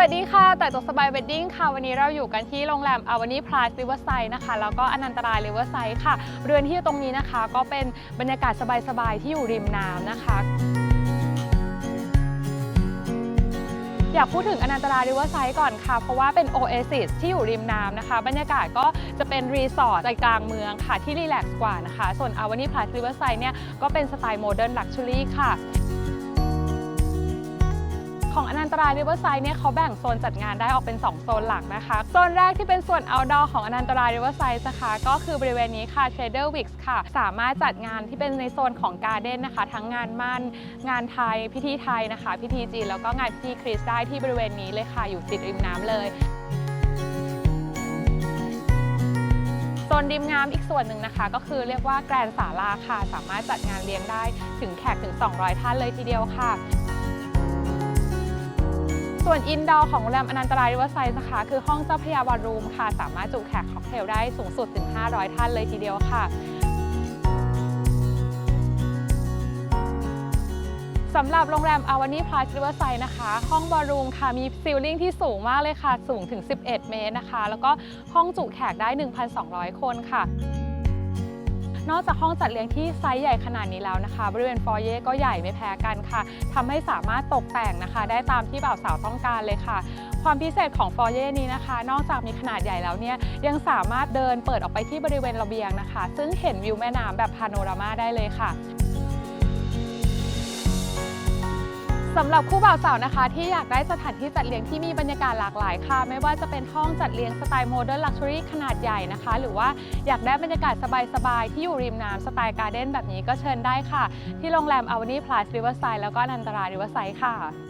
วัสดีค่ะ แต่ตกสบายเวดดิ้งค่ะ วันนี้เราอยู่กันที่โรงแรมอาวานีพลาสริเวอร์ไซด์นะคะ แล้วก็อนันตรายริเวอร์ไซด์ค่ะ เรือนที่อยู่ตรงนี้นะคะ ก็เป็นบรรยากาศสบายๆที่อยู่ริมน้ำนะคะ อยากพูดถึงอนันตราริเวอร์ไซด์ก่อนค่ะ เพราะว่าเป็นโอเอซิสที่อยู่ริมน้ำนะคะ บรรยากาศก็จะเป็นรีสอร์ทใจกลางเมืองค่ะที่รีแลกซ์กว่านะคะ ส่วนอาวานีพลาสริเวอร์ไซด์เนี่ยก็เป็นสไตล์โมเดิร์นลักชัวรี่ค่ะ ของอนันตราริเวอร์ไซด์เนี่ยเขาแบ่งโซนจัดงานได้ออกเป็น 2 โซนหลักนะคะ โซนแรกที่เป็นส่วน outdoor ของอนันตรายริเวอร์ไซด์นะคะก็คือบริเวณนี้ค่ะ Trader Wix ค่ะ สามารถจัดงานที่เป็นในโซนของการ์เด้นนะคะ ทั้งงานมั่น งานไทย พิธีไทยนะคะ พิธีจีน แล้วก็งานพิธีคริสต์ได้ที่บริเวณนี้เลยค่ะ อยู่ติดริมน้ำเลยโซนริมน้ำอีกส่วนหนึ่งนะคะ ก็คือเรียกว่าแกรนศาลาค่ะ สามารถจัดงานเลี้ยงได้ถึงแขกถึง 200 ท่านเลยทีเดียวค่ะ ส่วนอินดอร์ของโรงแรมอนันตรายริเวอร์ไซด์นะคะ คือห้องเจ้าพยาวารูมค่ะ สามารถจุแขกค็อกเทลได้สูงสุดถึง 500 ท่านเลยทีเดียวค่ะสำหรับโรงแรมอาวานีพลาสริเวอร์ไซด์นะคะ ห้องบอลรูมค่ะ มีซิลลิ่งที่สูงมากเลยค่ะ สูงถึง 11 เมตรนะคะ แล้วก็ห้องจุแขกได้ 1,200 คนค่ะ นอกจากห้องจัดเลี้ยงที่ไซส์ใหญ่ขนาดนี้แล้วนะคะ บริเวณฟอร์เย่ก็ใหญ่ไม่แพ้กันค่ะทำให้สามารถตกแต่งนะคะ ได้ตามที่บ่าวสาวต้องการเลยค่ะ ความพิเศษของฟอร์เย่นี้นะคะ นอกจากมีขนาดใหญ่แล้วเนี่ยยังสามารถเดินเปิดออกไปที่บริเวณระเบียงนะคะ ซึ่งเห็นวิวแม่น้ำแบบพาโนรามาได้เลยค่ะ สำหรับคู่บ่าวสาวนะคะ ที่อยากได้สถานที่จัดเลี้ยงที่มีบรรยากาศหลากหลายค่ะ ไม่ว่าจะเป็นห้องจัดเลี้ยงสไตล์โมเดิร์นลักชัวรี่ขนาดใหญ่นะคะ หรือว่าอยากได้บรรยากาศสบายๆ ที่อยู่ริมน้ำสไตล์การ์เด้นแบบนี้ก็เชิญได้ค่ะ ที่โรงแรมอาวานีพลาสริเวอร์ไซด์แล้วก็อนันตราริเวอร์ไซด์ค่ะ